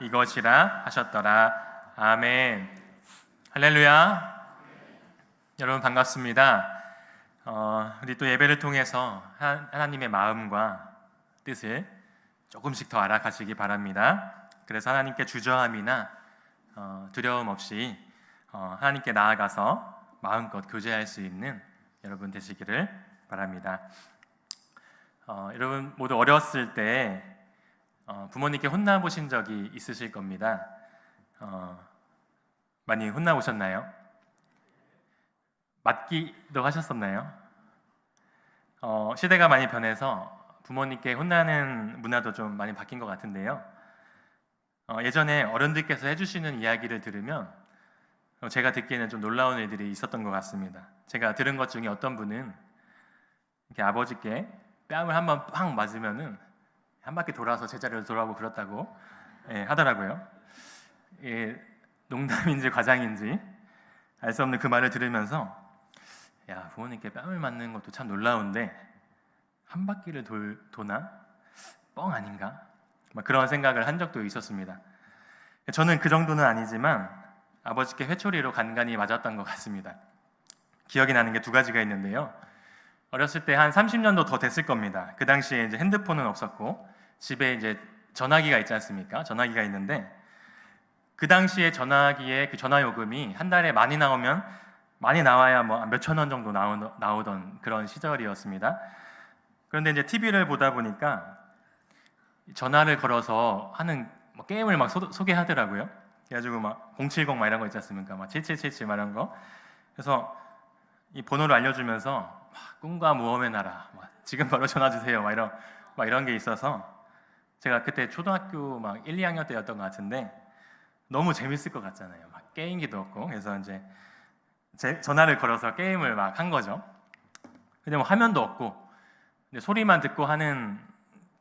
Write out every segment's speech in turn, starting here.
이것이라 하셨더라. 아멘. 할렐루야. 여러분 반갑습니다. 어, 우리 또 예배를 통해서 하- 하나님의 마음과 뜻을 조금씩 더 알아가시기 바랍니다. 그래서 하나님께 주저함이나 어, 두려움 없이 어, 하나님께 나아가서 마음껏 교제할 수 있는 여러분 되시기를 바랍니다. 어, 여러분 모두 어렸을 때 어, 부모님께 혼나 보신 적이 있으실 겁니다. 어, 많이 혼나 보셨나요? 맞기도 하셨었나요? 어, 시대가 많이 변해서 부모님께 혼나는 문화도 좀 많이 바뀐 것 같은데요. 어, 예전에 어른들께서 해주시는 이야기를 들으면 어, 제가 듣기에는 좀 놀라운 일들이 있었던 것 같습니다. 제가 들은 것 중에 어떤 분은 이렇게 아버지께 뺨을 한번 팡 맞으면은 한 바퀴 돌아서 제자리로 돌아오고 그렇다고 예, 하더라고요. 예, 농담인지 과장인지 알 수 없는 그 말을 들으면서 야 부모님께 뺨을 맞는 것도 참 놀라운데 한 바퀴를 돌, 도나 뻥 아닌가? 막 그런 생각을 한 적도 있었습니다. 저는 그 정도는 아니지만 아버지께 회초리로 간간히 맞았던 것 같습니다. 기억이 나는 게 두 가지가 있는데요. 어렸을 때 한 30년도 더 됐을 겁니다. 그 당시에 이제 핸드폰은 없었고 집에 이제 전화기가 있지 않습니까? 전화기가 있는데 그 당시에 전화기에 그 전화 요금이 한 달에 많이 나오면 많이 나와야 뭐 몇천 원 정도 나오, 나오던 그런 시절이었습니다. 그런데 이제 TV를 보다 보니까 전화를 걸어서 하는 뭐 게임을 막 소, 소개하더라고요. 그래가지고 막 070 막 이런 거 있지 않습니까? 막 7777막 이런 거. 그래서 이 번호를 알려주면서 막 꿈과 모험의 나라, 막 지금 바로 전화 주세요, 막 이런 막 이런 게 있어서 제가 그때 초등학교 막 1, 2학년 때였던 것 같은데 너무 재밌을 것 같잖아요. 막 게임기도 없고 그래서 이제 제 전화를 걸어서 게임을 막 한 거죠. 근데 뭐 화면도 없고 소리만 듣고 하는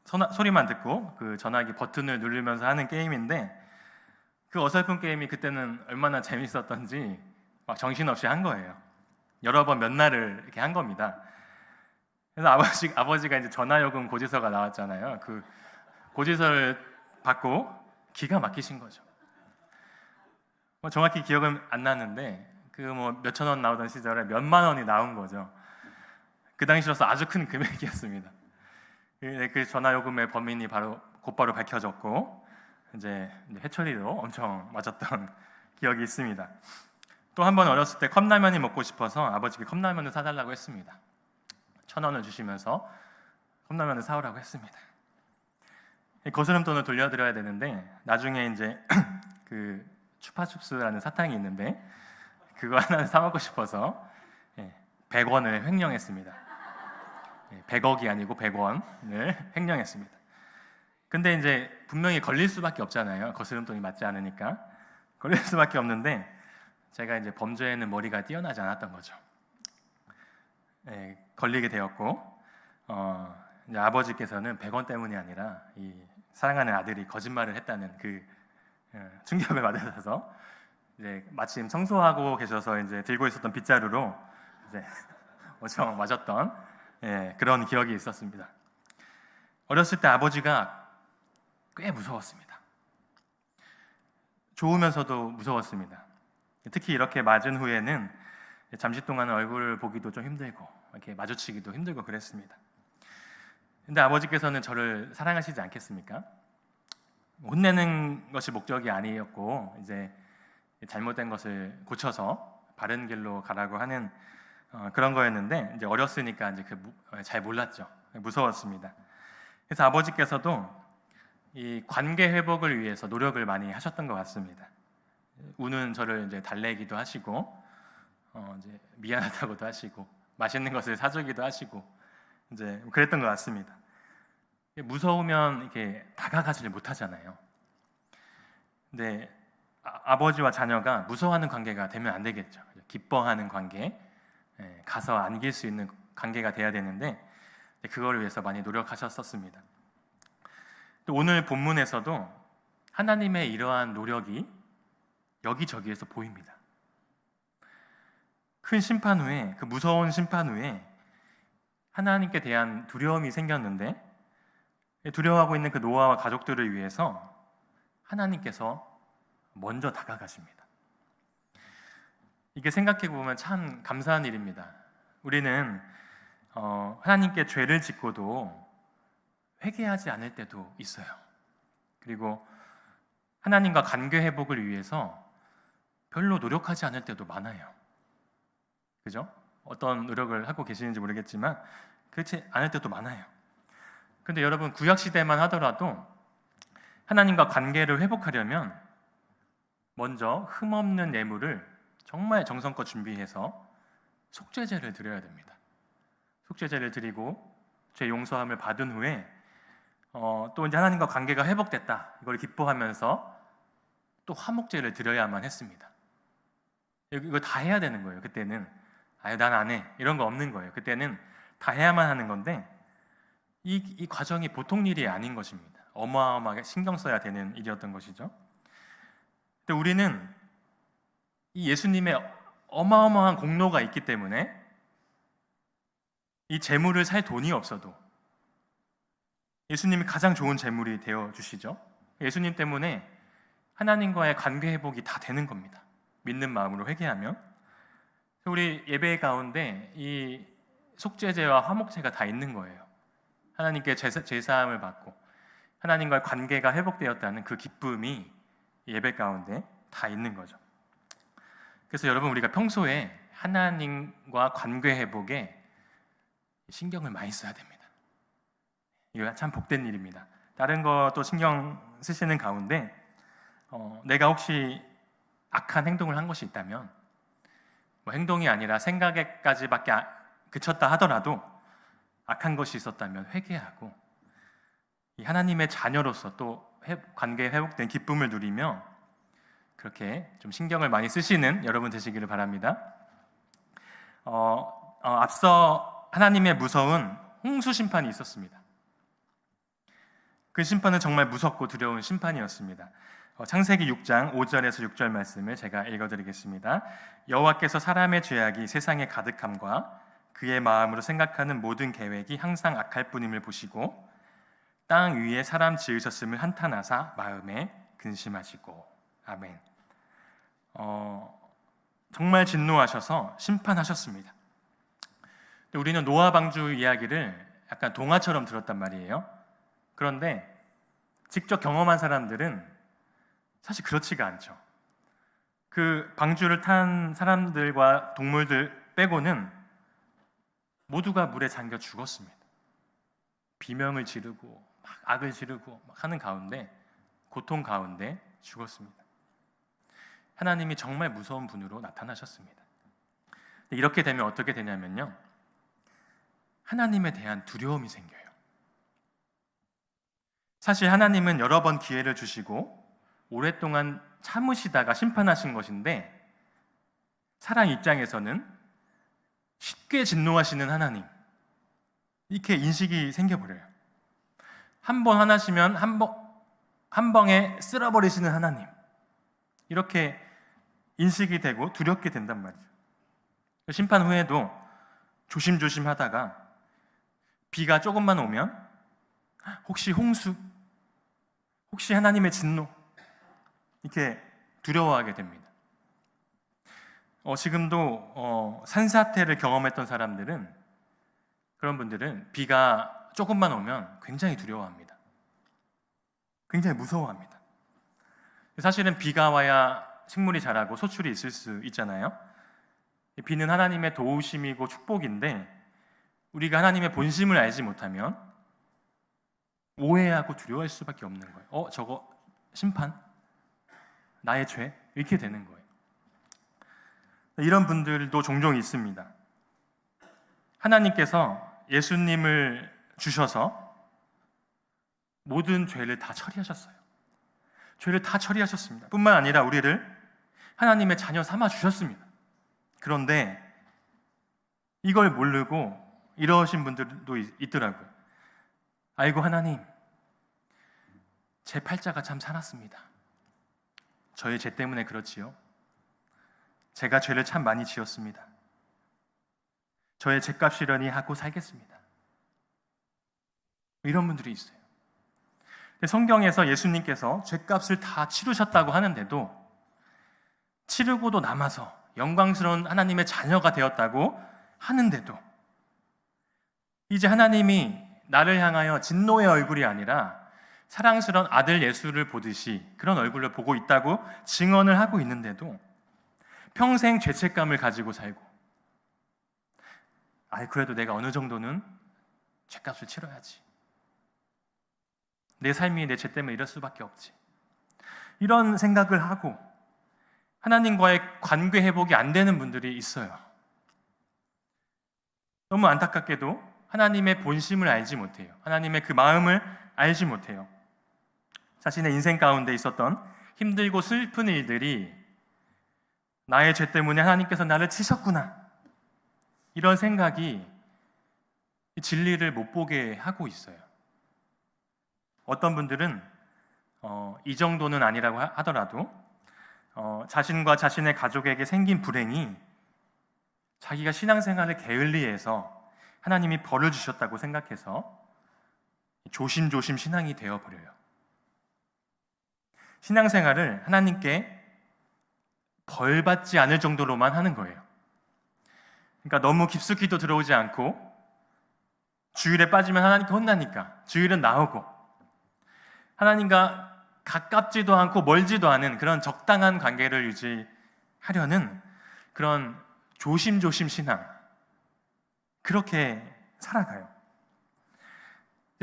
소나, 소리만 듣고 그 전화기 버튼을 누르면서 하는 게임인데 그 어설픈 게임이 그때는 얼마나 재밌었던지 막 정신없이 한 거예요. 여러 번 몇 날을 이렇게 한 겁니다. 그래서 아버지 아버지가 이제 전화요금 고지서가 나왔잖아요. 그 고지서를 받고 기가 막히신 거죠. 뭐 정확히 기억은 안 나는데 그 뭐 몇천 원 나오던 시절에 몇만 원이 나온 거죠. 그 당시로서 아주 큰 금액이었습니다. 그그 전화 요금의 범인이 바로 곧바로 밝혀졌고 이제 회초리로 엄청 맞았던 기억이 있습니다. 또 한 번 어렸을 때 컵라면이 먹고 싶어서 아버지께 컵라면을 사달라고 했습니다. 천 원을 주시면서 컵라면을 사오라고 했습니다. 이 거스름 돈을 돌려드려야 되는데 나중에 이제 그 추파춥스라는 사탕이 있는데 그거 하나 사 먹고 싶어서 100원을 횡령했습니다. 100억이 아니고 100원을 횡령했습니다. 근데 이제 분명히 걸릴 수밖에 없잖아요. 거스름돈이 맞지 않으니까 걸릴 수밖에 없는데 제가 이제 범죄에는 머리가 뛰어나지 않았던 거죠. 예, 걸리게 되었고 어, 아버지께서는 100원 때문이 아니라 이 사랑하는 아들이 거짓말을 했다는 그 예, 충격을 받으셔서 이제 마침 청소하고 계셔서 이제 들고 있었던 빗자루로 이제 엄청 맞았던 예, 그런 기억이 있었습니다. 어렸을 때 아버지가 꽤 무서웠습니다. 좋으면서도 무서웠습니다. 특히 이렇게 맞은 후에는 잠시 동안 얼굴을 보기도 좀 힘들고 이렇게 마주치기도 힘들고 그랬습니다. 근데 아버지께서는 저를 사랑하시지 않겠습니까? 혼내는 것이 목적이 아니었고 이제 잘못된 것을 고쳐서 바른 길로 가라고 하는 어, 그런 거였는데 이제 어렸으니까 이제 그 잘 몰랐죠. 무서웠습니다. 그래서 아버지께서도 이 관계 회복을 위해서 노력을 많이 하셨던 것 같습니다. 우는 저를 이제 달래기도 하시고 어, 이제 미안하다고도 하시고 맛있는 것을 사주기도 하시고 이제 그랬던 것 같습니다. 무서우면 이렇게 다가가지를 못하잖아요. 근데 아, 버지와 자녀가 무서워하는 관계가 되면 안 되겠죠. 기뻐하는 관계, 예, 가서 안길 수 있는 관계가 돼야 되는데 그걸 위해서 많이 노력하셨었습니다. 또 오늘 본문에서도 하나님의 이러한 노력이 여기저기에서 보입니다. 큰 심판 후에 그 무서운 심판 후에 하나님께 대한 두려움이 생겼는데 두려워하고 있는 그 노아와 가족들을 위해서 하나님께서 먼저 다가가십니다. 이게 생각해 보면 참 감사한 일입니다. 우리는 어, 하나님께 죄를 짓고도 회개하지 않을 때도 있어요. 그리고 하나님과 관계 회복을 위해서 별로 노력하지 않을 때도 많아요. 그죠? 어떤 노력을 하고 계시는지 모르겠지만 그렇지 않을 때도 많아요. 근데 여러분 구약 시대만 하더라도 하나님과 관계를 회복하려면 먼저 흠없는 예물을 정말 정성껏 준비해서 속죄제를 드려야 됩니다. 속죄제를 드리고 죄 용서함을 받은 후에 어, 또 이제 하나님과 관계가 회복됐다 이걸 기뻐하면서 또 화목제를 드려야만 했습니다. 이거 다 해야 되는 거예요. 그때는 아유 난안 해 이런 거 없는 거예요. 그때는 다 해야만 하는 건데 이, 이 과정이 보통 일이 아닌 것입니다. 어마어마하게 신경 써야 되는 일이었던 것이죠. 근데 우리는 이 예수님의 어마어마한 공로가 있기 때문에 이 재물을 살 돈이 없어도 예수님이 가장 좋은 재물이 되어 주시죠. 예수님 때문에 하나님과의 관계 회복이 다 되는 겁니다. 믿는 마음으로 회개하면 우리 예배 가운데 이 속죄제와 화목제가 다 있는 거예요. 하나님께 제사, 제사함을 받고 하나님과의 관계가 회복되었다는 그 기쁨이 예배 가운데 다 있는 거죠. 그래서 여러분 우리가 평소에 하나님과 관계 회복에 신경을 많이 써야 됩니다. 이거 참 복된 일입니다. 다른 것도 신경 쓰시는 가운데 어, 내가 혹시 악한 행동을 한 것이 있다면 뭐 행동이 아니라 생각에까지밖에 아, 그쳤다 하더라도 악한 것이 있었다면 회개하고 하나님의 자녀로서 또 관계 회복된 기쁨을 누리며 그렇게 좀 신경을 많이 쓰시는 여러분 되시기를 바랍니다. 어, 어, 앞서 하나님의 무서운 홍수 심판이 있었습니다. 그 심판은 정말 무섭고 두려운 심판이었습니다. 어, 창세기 6장 5절에서 6절 말씀을 제가 읽어드리겠습니다. 여호와께서 사람의 죄악이 세상에 가득함과 그의 마음으로 생각하는 모든 계획이 항상 악할 뿐임을 보시고 땅 위에 사람 지으셨음을 한탄하사 마음에 근심하시고 아멘. 어, 정말 진노하셔서 심판하셨습니다. 우리는 노아 방주 이야기를 약간 동화처럼 들었단 말이에요. 그런데 직접 경험한 사람들은 사실 그렇지가 않죠. 그 방주를 탄 사람들과 동물들 빼고는 모두가 물에 잠겨 죽었습니다. 비명을 지르고 막 악을 지르고 막 하는 가운데 고통 가운데 죽었습니다. 하나님이 정말 무서운 분으로 나타나셨습니다. 이렇게 되면 어떻게 되냐면요. 하나님에 대한 두려움이 생겨요. 사실 하나님은 여러 번 기회를 주시고 오랫동안 참으시다가 심판하신 것인데 사람 입장에서는 쉽게 진노하시는 하나님 이렇게 인식이 생겨버려요. 한 번 하나시면 한 번, 한 방에 쓸어버리시는 하나님 이렇게 인식이 되고 두렵게 된단 말이죠. 심판 후에도 조심조심 하다가 비가 조금만 오면 혹시 홍수, 혹시 하나님의 진노 이렇게 두려워하게 됩니다. 어, 지금도 어, 산사태를 경험했던 사람들은 그런 분들은 비가 조금만 오면 굉장히 두려워합니다. 굉장히 무서워합니다. 사실은 비가 와야 식물이 자라고 소출이 있을 수 있잖아요. 비는 하나님의 도우심이고 축복인데 우리가 하나님의 본심을 알지 못하면 오해하고 두려워할 수밖에 없는 거예요. 어, 저거 심판? 나의 죄? 이렇게 되는 거예요. 이런 분들도 종종 있습니다. 하나님께서 예수님을 주셔서 모든 죄를 다 처리하셨어요. 죄를 다 처리하셨습니다. 뿐만 아니라 우리를 하나님의 자녀 삼아 주셨습니다. 그런데 이걸 모르고 이러신 분들도 있더라고요. 아이고 하나님, 제 팔자가 참 살았습니다. 저의 죄 때문에 그렇지요. 제가 죄를 참 많이 지었습니다. 저의 죄값이려니 하고 살겠습니다. 이런 분들이 있어요. 성경에서 예수님께서 죄값을 다 치르셨다고 하는데도 치르고도 남아서 영광스러운 하나님의 자녀가 되었다고 하는데도 이제 하나님이 나를 향하여 진노의 얼굴이 아니라 사랑스러운 아들 예수를 보듯이 그런 얼굴을 보고 있다고 증언을 하고 있는데도 평생 죄책감을 가지고 살고 아이 그래도 내가 어느 정도는 죄값을 치러야지. 내 삶이 내 죄 때문에 이럴 수밖에 없지. 이런 생각을 하고 하나님과의 관계 회복이 안 되는 분들이 있어요. 너무 안타깝게도 하나님의 본심을 알지 못해요. 하나님의 그 마음을 알지 못해요. 자신의 인생 가운데 있었던 힘들고 슬픈 일들이 나의 죄 때문에 하나님께서 나를 치셨구나. 이런 생각이 진리를 못 보게 하고 있어요. 어떤 분들은 어, 이 정도는 아니라고 하더라도 어, 자신과 자신의 가족에게 생긴 불행이 자기가 신앙생활을 게을리해서 하나님이 벌을 주셨다고 생각해서 조심조심 신앙이 되어 버려요. 신앙생활을 하나님께 벌 받지 않을 정도로만 하는 거예요. 그러니까 너무 깊숙이도 들어오지 않고 주일에 빠지면 하나님께 혼나니까 주일은 나오고 하나님과 가깝지도 않고 멀지도 않은 그런 적당한 관계를 유지하려는 그런 조심조심 신앙 그렇게 살아가요.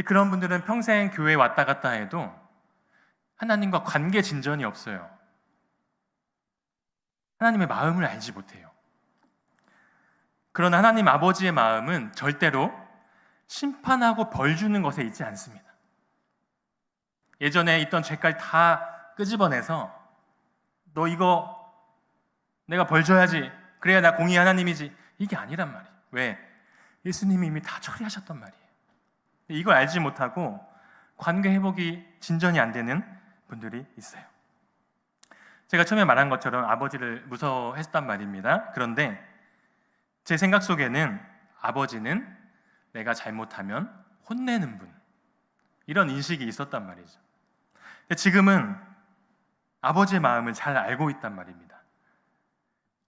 그런 분들은 평생 교회 왔다 갔다 해도 하나님과 관계 진전이 없어요. 하나님의 마음을 알지 못해요. 그러나 하나님 아버지의 마음은 절대로 심판하고 벌 주는 것에 있지 않습니다. 예전에 있던 죄까지 다 끄집어내서 너 이거 내가 벌 줘야지. 그래야 나 공의 하나님이지. 이게 아니란 말이에요. 왜? 예수님이 이미 다 처리하셨단 말이에요. 이걸 알지 못하고 관계 회복이 진전이 안 되는 분들이 있어요. 제가 처음에 말한 것처럼 아버지를 무서워했단 말입니다. 그런데 제 생각 속에는 아버지는 내가 잘못하면 혼내는 분 이런 인식이 있었단 말이죠. 지금은 아버지의 마음을 잘 알고 있단 말입니다.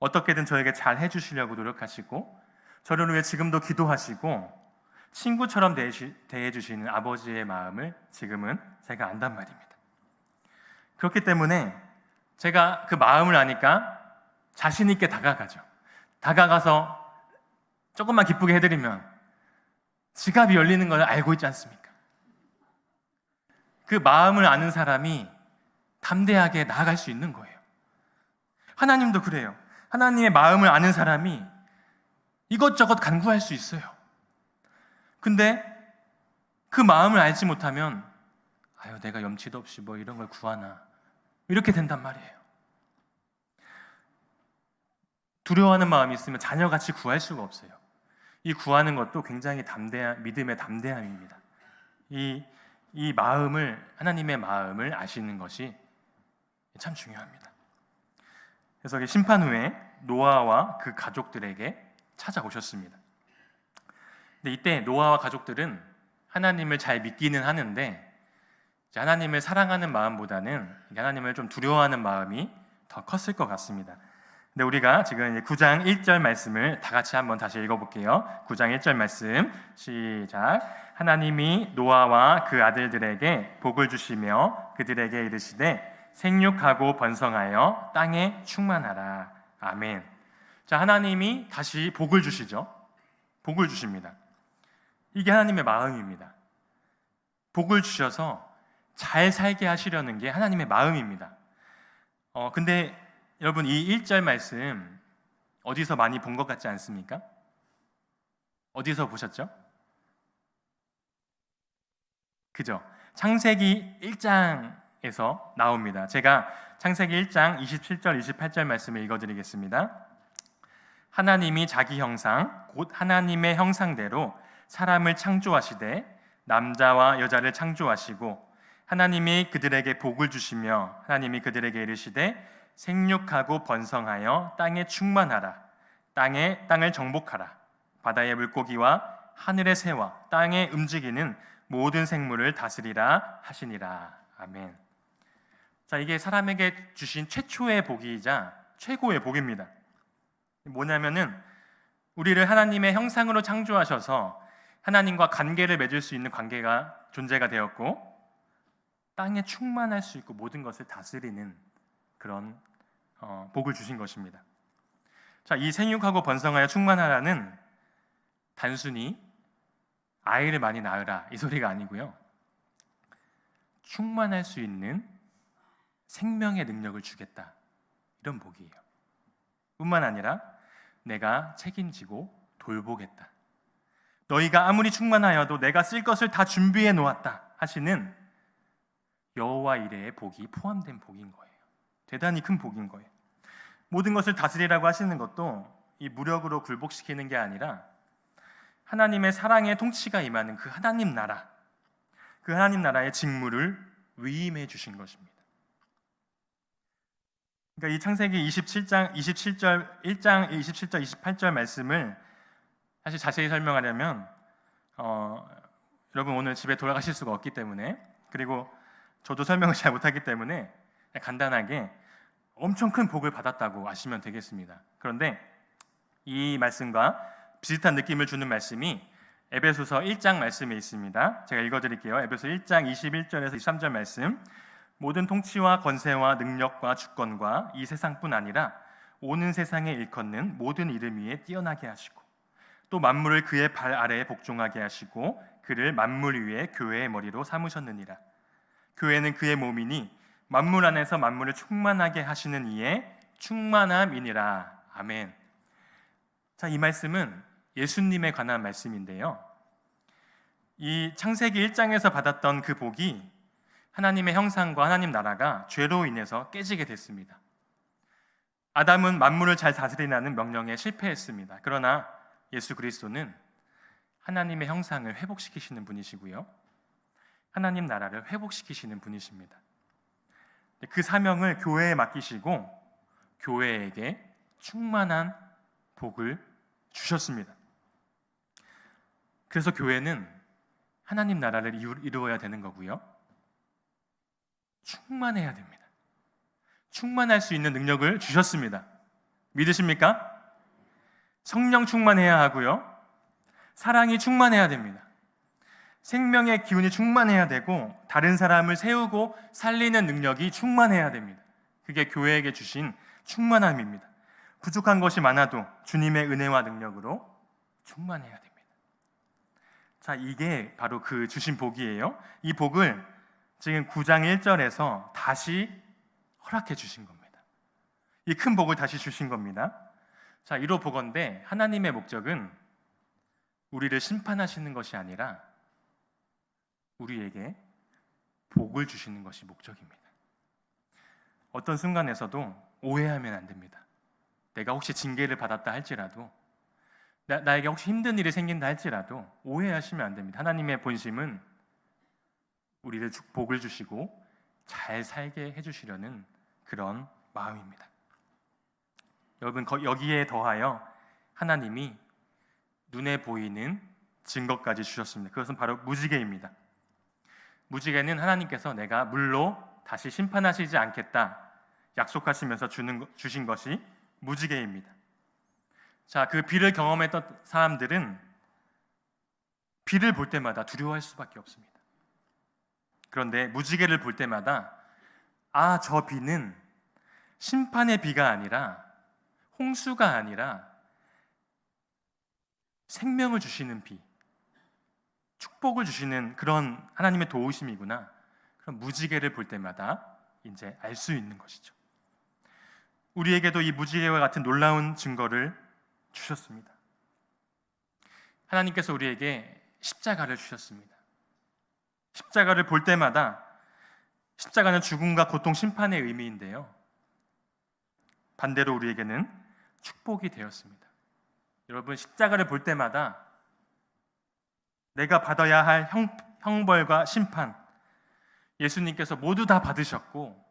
어떻게든 저에게 잘 해주시려고 노력하시고 저를 위해 지금도 기도하시고 친구처럼 대해주시는 아버지의 마음을 지금은 제가 안단 말입니다. 그렇기 때문에 제가 그 마음을 아니까 자신 있게 다가가죠. 다가가서 조금만 기쁘게 해드리면 지갑이 열리는 걸 알고 있지 않습니까? 그 마음을 아는 사람이 담대하게 나아갈 수 있는 거예요. 하나님도 그래요. 하나님의 마음을 아는 사람이 이것저것 간구할 수 있어요. 근데 그 마음을 알지 못하면 아유 내가 염치도 없이 뭐 이런 걸 구하나 이렇게 된단 말이에요. 두려워하는 마음이 있으면 자녀같이 구할 수가 없어요. 이 구하는 것도 굉장히 담대한 믿음의 담대함입니다. 이, 이 마음을 하나님의 마음을 아시는 것이 참 중요합니다. 그래서 심판 후에 노아와 그 가족들에게 찾아오셨습니다. 근데 이때 노아와 가족들은 하나님을 잘 믿기는 하는데 하나님을 사랑하는 마음보다는 하나님을 좀 두려워하는 마음이 더 컸을 것 같습니다. 근데 우리가 지금 9장 1절 말씀을 다 같이 한번 다시 읽어볼게요. 9장 1절 말씀 시작. 하나님이 노아와 그 아들들에게 복을 주시며 그들에게 이르시되 생육하고 번성하여 땅에 충만하라. 아멘. 자, 하나님이 다시 복을 주시죠. 복을 주십니다. 이게 하나님의 마음입니다. 복을 주셔서 잘 살게 하시려는 게 하나님의 마음입니다. 어, 근데 여러분 이 1절 말씀 어디서 많이 본 것 같지 않습니까? 어디서 보셨죠? 그죠? 창세기 1장에서 나옵니다. 제가 창세기 1장 27절 28절 말씀을 읽어 드리겠습니다. 하나님이 자기 형상 곧 하나님의 형상대로 사람을 창조하시되 남자와 여자를 창조하시고 하나님이 그들에게 복을 주시며 하나님이 그들에게 이르시되 생육하고 번성하여 땅에 충만하라. 땅에 땅을 정복하라. 바다의 물고기와 하늘의 새와 땅에 움직이는 모든 생물을 다스리라 하시니라. 아멘. 자, 이게 사람에게 주신 최초의 복이자 최고의 복입니다. 뭐냐면은 우리를 하나님의 형상으로 창조하셔서 하나님과 관계를 맺을 수 있는 관계가 존재가 되었고 땅에 충만할 수 있고 모든 것을 다스리는 그런 어, 복을 주신 것입니다. 자, 이 생육하고 번성하여 충만하라는 단순히 아이를 많이 낳으라 이 소리가 아니고요. 충만할 수 있는 생명의 능력을 주겠다. 이런 복이에요. 뿐만 아니라 내가 책임지고 돌보겠다. 너희가 아무리 충만하여도 내가 쓸 것을 다 준비해 놓았다 하시는 여호와 이레의 복이 포함된 복인 거예요. 대단히 큰 복인 거예요. 모든 것을 다스리라고 하시는 것도 이 무력으로 굴복시키는 게 아니라 하나님의 사랑의 통치가 임하는 그 하나님 나라, 그 하나님 나라의 직무를 위임해 주신 것입니다. 그러니까 이 창세기 27장 27절 1장 27절 28절 말씀을 사실 자세히 설명하려면 어, 여러분 오늘 집에 돌아가실 수가 없기 때문에 그리고 저도 설명을 잘 못하기 때문에 간단하게 엄청 큰 복을 받았다고 아시면 되겠습니다. 그런데 이 말씀과 비슷한 느낌을 주는 말씀이 에베소서 1장 말씀에 있습니다. 제가 읽어드릴게요. 에베소 1장 21절에서 23절 말씀. 모든 통치와 권세와 능력과 주권과 이 세상뿐 아니라 오는 세상에 일컫는 모든 이름 위에 뛰어나게 하시고 또 만물을 그의 발 아래에 복종하게 하시고 그를 만물 위에 교회의 머리로 삼으셨느니라. 교회는 그의 몸이니 만물 안에서 만물을 충만하게 하시는 이의 충만함이니라. 아멘. 자, 이 말씀은 예수님에 관한 말씀인데요. 이 창세기 1장에서 받았던 그 복이 하나님의 형상과 하나님 나라가 죄로 인해서 깨지게 됐습니다. 아담은 만물을 잘 다스리라는 명령에 실패했습니다. 그러나 예수 그리스도는 하나님의 형상을 회복시키시는 분이시고요. 하나님 나라를 회복시키시는 분이십니다. 그 사명을 교회에 맡기시고 교회에게 충만한 복을 주셨습니다. 그래서 교회는 하나님 나라를 이루어야 되는 거고요. 충만해야 됩니다. 충만할 수 있는 능력을 주셨습니다. 믿으십니까? 성령 충만해야 하고요. 사랑이 충만해야 됩니다. 생명의 기운이 충만해야 되고 다른 사람을 세우고 살리는 능력이 충만해야 됩니다. 그게 교회에게 주신 충만함입니다. 부족한 것이 많아도 주님의 은혜와 능력으로 충만해야 됩니다. 자, 이게 바로 그 주신 복이에요. 이 복을 지금 9장 1절에서 다시 허락해 주신 겁니다. 이 큰 복을 다시 주신 겁니다. 자, 이로 보건대 하나님의 목적은 우리를 심판하시는 것이 아니라 우리에게 복을 주시는 것이 목적입니다. 어떤 순간에서도 오해하면 안 됩니다. 내가 혹시 징계를 받았다 할지라도 나, 나에게 혹시 힘든 일이 생긴다 할지라도 오해하시면 안 됩니다. 하나님의 본심은 우리를 복을 주시고 잘 살게 해주시려는 그런 마음입니다. 여러분 여기에 더하여 하나님이 눈에 보이는 증거까지 주셨습니다. 그것은 바로 무지개입니다. 무지개는 하나님께서 내가 물로 다시 심판하시지 않겠다 약속하시면서 주는 주신 것이 무지개입니다. 자, 그 비를 경험했던 사람들은 비를 볼 때마다 두려워할 수밖에 없습니다. 그런데 무지개를 볼 때마다 아, 저 비는 심판의 비가 아니라 홍수가 아니라 생명을 주시는 비, 축복을 주시는 그런 하나님의 도우심이구나. 그런 무지개를 볼 때마다 이제 알 수 있는 것이죠. 우리에게도 이 무지개와 같은 놀라운 증거를 주셨습니다. 하나님께서 우리에게 십자가를 주셨습니다. 십자가를 볼 때마다 십자가는 죽음과 고통 심판의 의미인데요. 반대로 우리에게는 축복이 되었습니다. 여러분 십자가를 볼 때마다 내가 받아야 할 형, 형벌과 심판 예수님께서 모두 다 받으셨고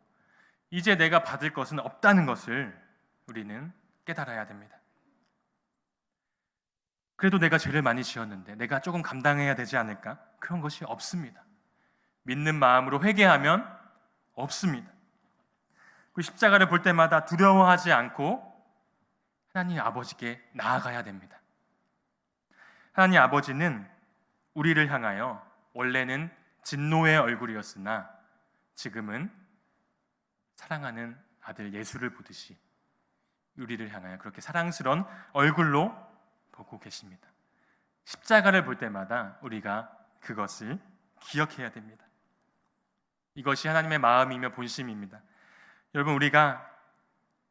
이제 내가 받을 것은 없다는 것을 우리는 깨달아야 됩니다. 그래도 내가 죄를 많이 지었는데 내가 조금 감당해야 되지 않을까? 그런 것이 없습니다. 믿는 마음으로 회개하면 없습니다. 그 십자가를 볼 때마다 두려워하지 않고 하나님 아버지께 나아가야 됩니다. 하나님 아버지는 우리를 향하여 원래는 진노의 얼굴이었으나 지금은 사랑하는 아들 예수를 보듯이 우리를 향하여 그렇게 사랑스러운 얼굴로 보고 계십니다. 십자가를 볼 때마다 우리가 그것을 기억해야 됩니다. 이것이 하나님의 마음이며 본심입니다. 여러분 우리가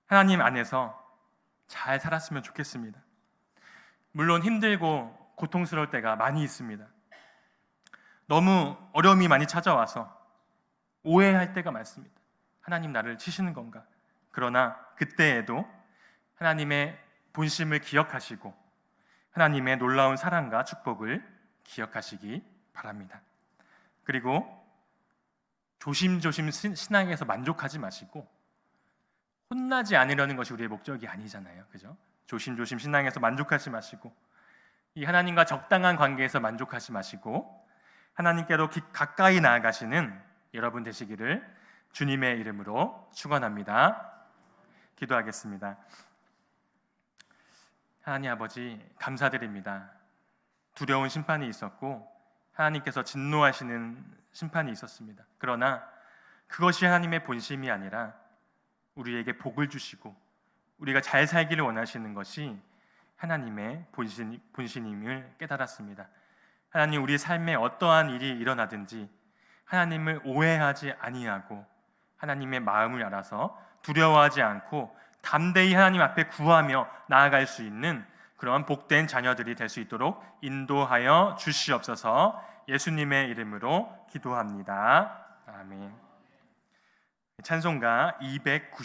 하나님 안에서 잘 살았으면 좋겠습니다. 물론 힘들고 고통스러울 때가 많이 있습니다. 너무 어려움이 많이 찾아와서 오해할 때가 많습니다. 하나님 나를 치시는 건가? 그러나 그때에도 하나님의 본심을 기억하시고 하나님의 놀라운 사랑과 축복을 기억하시기 바랍니다. 그리고 조심조심 신- 신앙에서 만족하지 마시고 혼나지 않으려는 것이 우리의 목적이 아니잖아요. 그죠? 조심조심 신앙에서 만족하지 마시고 이 하나님과 적당한 관계에서 만족하지 마시고 하나님께로 기- 가까이 나아가시는 여러분 되시기를 주님의 이름으로 축원합니다. 기도하겠습니다. 하나님 아버지 감사드립니다. 두려운 심판이 있었고 하나님께서 진노하시는 심판이 있었습니다. 그러나 그것이 하나님의 본심이 아니라 우리에게 복을 주시고 우리가 잘 살기를 원하시는 것이 하나님의 본신, 본신임을 깨달았습니다. 하나님 우리 삶에 어떠한 일이 일어나든지 하나님을 오해하지 아니하고 하나님의 마음을 알아서 두려워하지 않고 담대히 하나님 앞에 구하며 나아갈 수 있는 그러한 복된 자녀들이 될 수 있도록 인도하여 주시옵소서 예수님의 이름으로 기도합니다. 아멘. 찬송가 290